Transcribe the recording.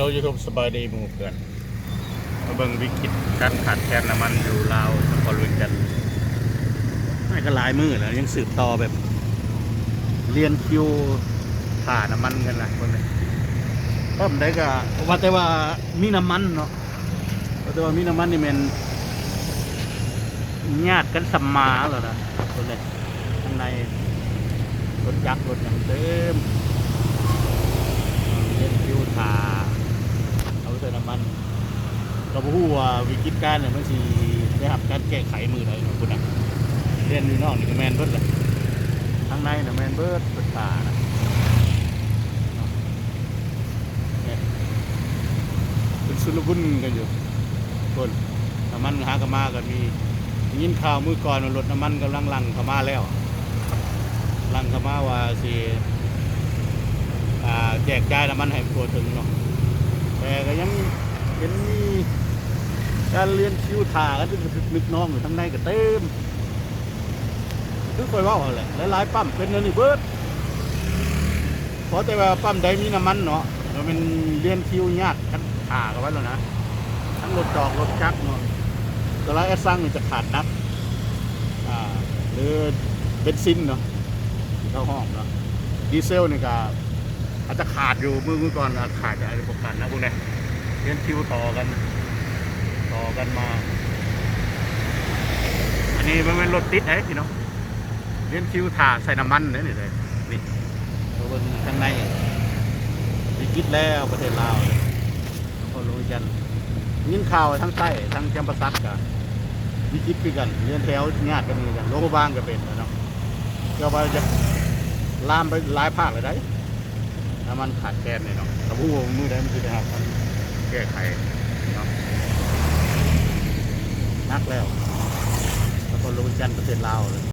เรายูทูบสบายดีหมู่เพื่อนมาเบิ่งวิกฤตการขาดแคลนน้ำมันอยู่ลาวนครเวียงจันไม่ก็หลายมือแล้วยังสืบต่อแบบ เรียนคิวผ่าน้ำมันกันนะคนนี้ต้มได้ก็ว่าแต่ว่ามีน้ำมันเนาะว่าแต่ว่ามีน้ำมันนี่มันญาติกันสัมมาเหรอนะคนนี้ข้างในรถยักษ์รถอย่างเต็ม เล่นคิวทาเอาใส่น้ำมัน เราพูดว่าวิกฤตการณ์เนี่ยมันสิได้รับการแก้ไขมือไหนของคุณอะเรียนอยู่นอกนี่ก็แมนเบิร์ดเลยข้างในน่ะแมนเบิร์ดเปิดตานะเนี่ยเป็นสุลบุญกันอยู่คนน้ำมันหากนมากันมียินข่าวมือก่อนว่ารถน้ำมันกำลังลังเข้ามาแล้วลังเข้ามาว่าสิอ่าแจกจ่ายน้ำมันให้ทั่วถึงเนาะแต่ก็ยังเห็นมี การเรียนคิวถ่ากันนึกน้องอยู่ทั้งในก็เต็มคือคอยว่าอะไรหลายๆปั๊มเป็นอันนี้เบิดเพราะแต่ว่าปั๊มใดมีน้ำมันเนาะเราเป็นเรียนคิวญาติกันถ่ากันไว้แล้วนะทั้งรถจอกรถจักรเนาะแต่ละแอสซังนี่จะขาดนับอ่าหรือเบนซินเนาะเข้าห้องเนาะดีเซลนี่ก็อาจจะขาดอยู่เมือมือก่อนขาดจากไอ้พวกกันนะพวกเนี้ยเรียนคิวต่อกัน ต่อกันมา อันนี้มันเป็นรถติดไอ้พี่น้องเรียนคิวถ่าใส่น้ำมันเนี่ยนี่เลยนี่ตัวบนข้างในวิกฤตแล้วประเทศลาวเลยก็รู้กันยินข่าวทั้งใต้ทั้งแคมปัสซักกันวิกฤตคือกันเรียนแถวญาติกันนี่กันโลกบางก็เป็นนะเนาะเกี่ยวกับจะลามไปหลายภาคเลยได้น้ำมันขาดแคลนเนี่ยเนาะแต่ผู้มือได้มันคือได้ครับมันแก้ไขเนาะ นักแล้วแล้วก็ลงจันทร์ประเทศลาวเลย